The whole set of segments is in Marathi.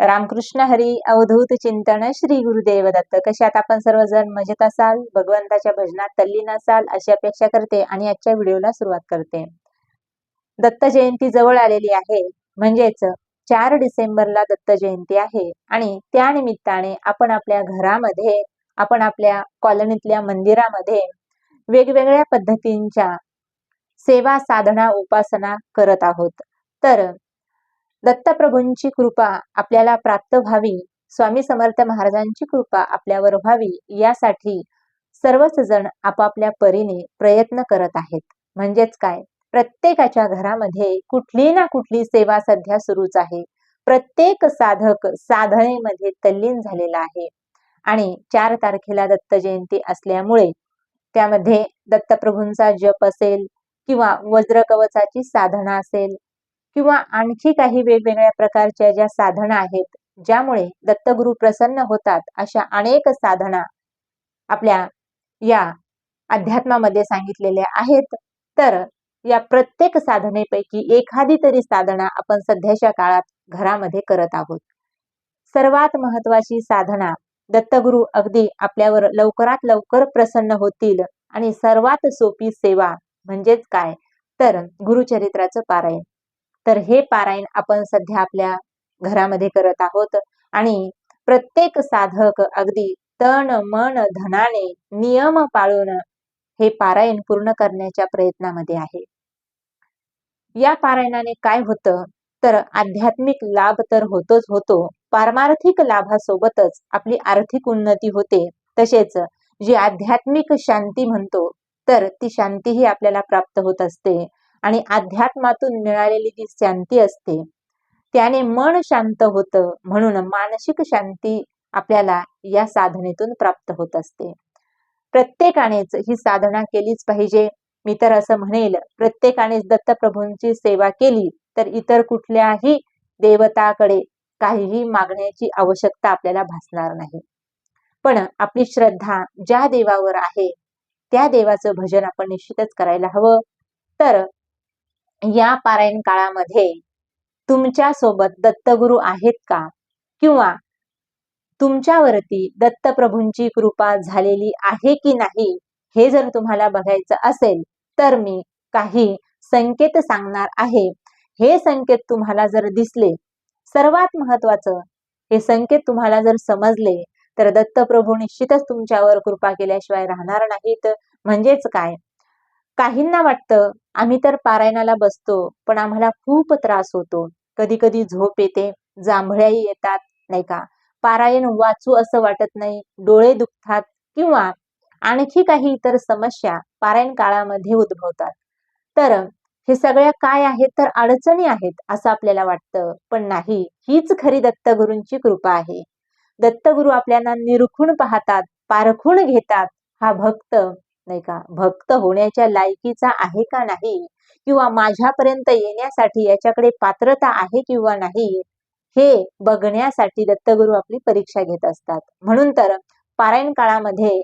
रामकृष्ण हरी अवधूत चिंतन श्री गुरुदेव दत्त. कशात आपण सर्वजण मजेत असाल भगवंताच्या भजनात तल्लीन असाल अशी अपेक्षा करते आणि आजच्या व्हिडिओला सुरुवात करते. दत्त जयंती जवळ आलेली आहे. म्हणजेच चार डिसेंबरला दत्त जयंती आहे आणि त्या निमित्ताने आपण आपल्या घरामध्ये आपण आपल्या कॉलनीतल्या मंदिरामध्ये वेगवेगळ्या पद्धतींच्या सेवा साधना उपासना करत आहोत. तर दत्तप्रभूंची कृपा आपल्याला प्राप्त व्हावी. स्वामी समर्थ महाराजांची कृपा आपल्यावर व्हावी. यासाठी सर्वच जण आपापल्या परीने प्रयत्न करत आहेत. म्हणजेच काय? प्रत्येकाच्या घरामध्ये कुठली ना कुठली सेवा सध्या सुरूच आहे. प्रत्येक साधक साधनेमध्ये तल्लीन झालेला आहे. आणि चार तारखेला दत्त जयंती असल्यामुळे त्यामध्ये दत्तप्रभूंचा जप असेल किंवा वज्रकवचाची साधना असेल किंवा आणखी काही वेगवेगळ्या प्रकारच्या ज्या साधना आहेत ज्यामुळे दत्तगुरु प्रसन्न होतात अशा अनेक साधना आपल्या या अध्यात्मामध्ये सांगितलेल्या आहेत. तर या प्रत्येक साधनेपैकी एखादी तरी साधना आपण सध्याच्या काळात घरामध्ये करत आहोत. सर्वात महत्वाची साधना दत्तगुरु अगदी आपल्यावर लवकरात लवकर प्रसन्न होतील आणि सर्वात सोपी सेवा म्हणजेच काय? तर गुरुचरित्राचं पारायण. तर हे पारायण आपण सध्या आपल्या घरामध्ये करत आहोत. आणि प्रत्येक साधक अगदी तन मन धनाने नियम पाळून हे पारायण पूर्ण करण्याच्या प्रयत्नामध्ये आहे. या पारायणाने काय होतं? तर आध्यात्मिक लाभ तर होतोच होतो. पारमार्थिक लाभासोबतच आपली आर्थिक उन्नती होते. तसेच जी आध्यात्मिक शांती म्हणतो तर ती शांतीही आपल्याला प्राप्त होत असते. आणि अध्यात्मातून मिळालेली जी शांती असते त्याने मन शांत होतं म्हणून मानसिक शांती आपल्याला या साधनेतून प्राप्त होत असते. प्रत्येकानेच ही साधना केलीच पाहिजे. मी तर असं म्हणेल प्रत्येकानेच दत्तप्रभूंची सेवा केली तर इतर कुठल्याही देवताकडे काहीही मागण्याची आवश्यकता आपल्याला भासणार नाही. पण आपली श्रद्धा ज्या देवावर आहे त्या देवाचं भजन आपण निश्चितच करायला हवं. तर या पारायण काळामध्ये तुमच्यासोबत दत्तगुरु आहेत का? किंवा तुमच्यावरती दत्तप्रभूंची कृपा झालेली आहे की नाही हे जर तुम्हाला बघायचं असेल तर मी काही संकेत सांगणार आहे. हे संकेत तुम्हाला जर दिसले सर्वात महत्वाचं हे संकेत तुम्हाला जर समजले तर दत्तप्रभू निश्चितच तुमच्यावर कृपा केल्याशिवाय राहणार नाहीत. म्हणजेच काय? काहींना वाटतं आम्ही तर पारायणाला बसतो पण आम्हाला खूप त्रास होतो. कधी कधी झोप येते जांभळ्याही येतात नाही का? पारायण वाचू असं वाटत नाही डोळे दुखतात किंवा आणखी काही इतर समस्या पारायण काळामध्ये उद्भवतात. तर हे सगळ्या काय आहेत तर अडचणी आहेत असं आपल्याला वाटतं पण नाही हीच खरी दत्तगुरूंची कृपा आहे. दत्तगुरु आपल्याला निरखून पाहतात पारखून घेतात हा भक्त नाही का? भक्त होण्याच्या लायकीचा आहे का नाही? किंवा माझ्यापर्यंत येण्यासाठी याच्याकडे पात्रता आहे किंवा नाही? हे बघण्यासाठी दत्तगुरु आपली परीक्षा घेत असतात. म्हणून तर पारायण काळामध्ये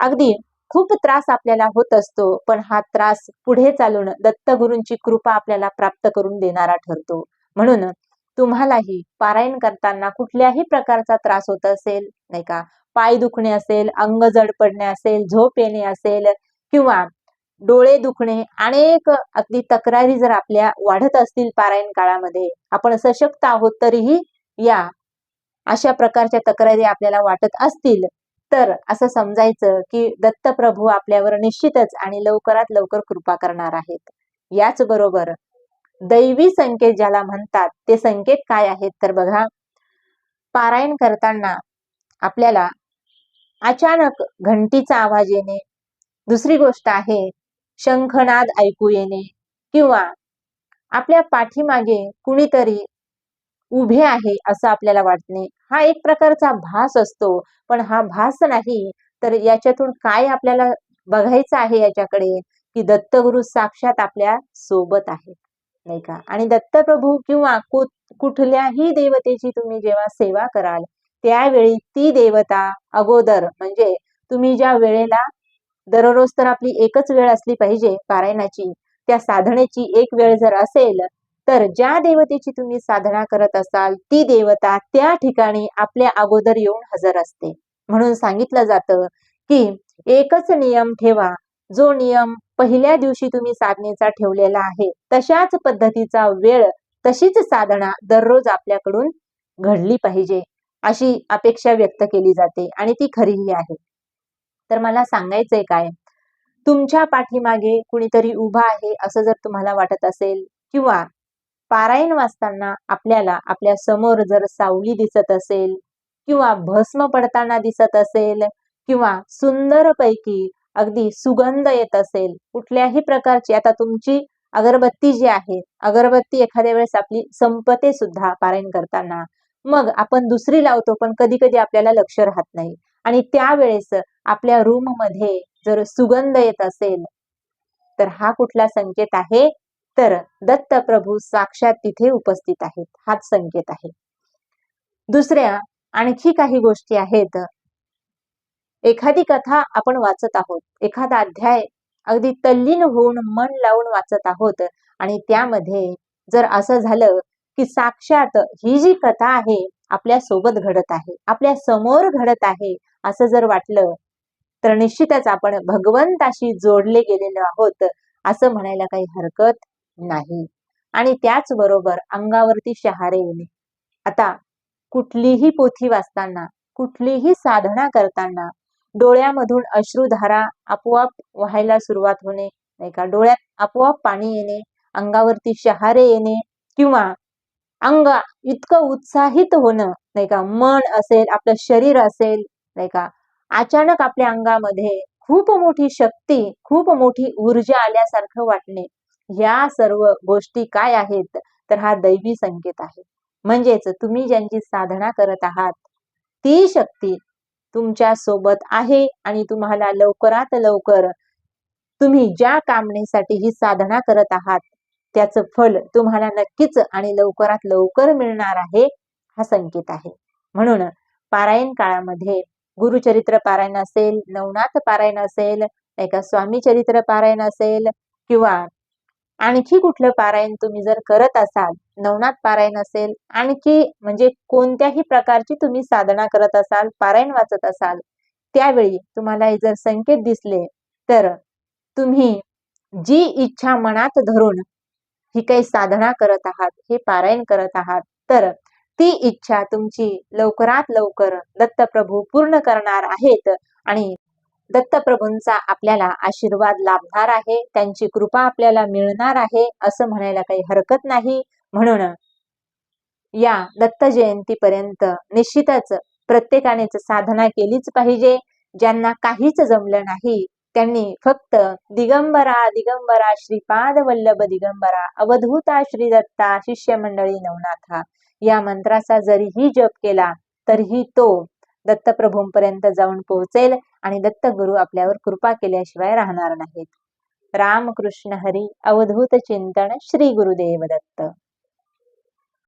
अगदी खूप त्रास आपल्याला होत असतो पण हा त्रास पुढे चालून दत्तगुरूंची कृपा आपल्याला प्राप्त करून देणारा ठरतो. म्हणून तुम्हालाही पारायण करताना कुठल्याही प्रकारचा त्रास होत असेल नाही का? पाय दुखणे असेल अंग जड पडणे असेल झोप येणे असेल किंवा डोळे दुखणे अनेक अगदी तक्रारी जर आपल्या वाढत असतील पारायण काळामध्ये आपण सशक्त आहोत तरीही या अशा प्रकारच्या तक्रारी आपल्याला वाटत असतील तर असं समजायचं की दत्तप्रभू आपल्यावर निश्चितच आणि लवकरात लवकर कृपा करणार आहेत. याच बरोबर दैवी संकेत ज्याला म्हणतात ते संकेत काय आहेत? तर बघा पारायण करताना आपल्याला अचानक घंटीचा आवाज येणे. दुसरी गोष्ट आहे शंखनाद ऐकू येणे. किंवा आपल्या पाठीमागे कुणीतरी उभे आहे असं आपल्याला वाटणे. हा एक प्रकारचा भास असतो. पण हा भास नाही तर याच्यातून काय आपल्याला बघायचं आहे याच्याकडे? की दत्तगुरु साक्षात आपल्यासोबत आहेत नाही का? आणि दत्तप्रभू किंवा कुठल्याही देवतेची तुम्ही जेव्हा सेवा कराल त्यावेळी ती देवता अगोदर म्हणजे तुम्ही ज्या वेळेला दररोज तर आपली एकच वेळ असली पाहिजे पारायणाची त्या साधनेची एक वेळ जर असेल तर ज्या देवतेची तुम्ही साधना करत असाल ती देवता त्या ठिकाणी आपल्या अगोदर येऊन हजर असते. म्हणून सांगितलं जातं की एकच नियम ठेवा जो नियम पहिल्या दिवशी तुम्ही साधनेचा ठेवलेला आहे तशाच पद्धतीचा वेळ तशीच साधना दररोज आपल्याकडून घडली पाहिजे. अशी अपेक्षा व्यक्त केली जाते आणि ती खरीही आहे. तर मला सांगायचंय काय? तुमच्या पाठीमागे कुणीतरी उभा आहे असं जर तुम्हाला वाटत असेल किंवा पारायण वाचताना आपल्याला आपल्यासमोर जर सावली दिसत असेल किंवा भस्म पडताना दिसत असेल किंवा सुंदरपैकी अगदी सुगंध येत असेल कुठल्याही प्रकारची आता तुमची अगरबत्ती जी आहे अगरबत्ती एखाद्या वेळेस आपली संपते सुद्धा पारायण करताना मग आपण दुसरी लावतो पण कधी कधी आपल्याला लक्ष राहत नाही. आणि त्यावेळेस आपल्या रूममध्ये जर सुगंध येत असेल तर हा कुठला संकेत आहे? तर दत्त प्रभू साक्षात तिथे उपस्थित आहेत. हाच संकेत आहे. दुसऱ्या आणखी काही गोष्टी आहेत. एखादी कथा आपण वाचत आहोत. एखादा अध्याय अगदी तल्लीन होऊन मन लावून वाचत आहोत. आणि त्यामध्ये जर असं झालं की साक्षात ही जी कथा आहे आपल्यासोबत घडत आहे आपल्यासमोर घडत आहे असं जर वाटलं तर निश्चितच आपण भगवंताशी जोडले गेलेलो आहोत असं म्हणायला काही हरकत नाही. आणि त्याचबरोबर अंगावरती शहारे येणे. आता कुठलीही पोथी वाचताना कुठलीही साधना करताना डोळ्यामधून अश्रुधारा आपोआप व्हायला सुरुवात होणे नाही का? डोळ्यात आपोआप पाणी येणे अंगावरती शहारे येणे किंवा अंग इतकं उत्साहित होणं नाही का? मन असेल आपलं शरीर असेल नाही का? अचानक आपल्या अंगामध्ये खूप मोठी शक्ती खूप मोठी ऊर्जा आल्यासारखं वाटणे. या सर्व गोष्टी काय आहेत? तर हा दैवी संकेत आहे. म्हणजेच तुम्ही ज्यांची साधना करत आहात ती शक्ती तुमच्यासोबत आहे आणि तुम्हाला लवकरात लवकर तुम्ही ज्या कामनेसाठी ही साधना करत आहात त्याचं फल तुम्हाला नक्कीच आणि लवकरात लवकर मिळणार आहे हा संकेत आहे. म्हणून पारायण काळामध्ये गुरुचरित्र पारायण असेल नवनाथ पारायण असेल एका स्वामी चरित्र पारायण असेल किंवा आणखी कुठलं पारायण तुम्ही जर करत असाल नवनाथ पारायण असेल आणखी म्हणजे कोणत्याही प्रकारची तुम्ही साधना करत असाल पारायण वाचत असाल त्यावेळी तुम्हाला हे जर संकेत दिसले तर तुम्ही जी इच्छा मनात धरून ही काही साधना करत आहात हे पारायण करत आहात तर ती इच्छा तुमची लवकरात लवकर दत्तप्रभू पूर्ण करणार आहेत आणि दत्तप्रभूंचा आपल्याला आशीर्वाद लाभणार आहे त्यांची कृपा आपल्याला मिळणार आहे असं म्हणायला काही हरकत नाही. म्हणून या दत्त जयंतीपर्यंत निश्चितच प्रत्येकानेच साधना केलीच पाहिजे ज्यांना काहीच जमलं नाही. त्यांनी फक्त दिगंबरा दिगंबरा श्रीपाद वल्लभ दिगंबरा अवधूता श्री दत्ता शिष्यमंडळी नवनाथा या मंत्राचा जरीही जप केला तरीही तो दत्तप्रभूंपर्यंत जाऊन पोहोचेल आणि दत्तगुरु आपल्यावर कृपा केल्याशिवाय राहणार नाहीत. रामकृष्ण हरी अवधूत चिंतन श्री गुरुदेव दत्त.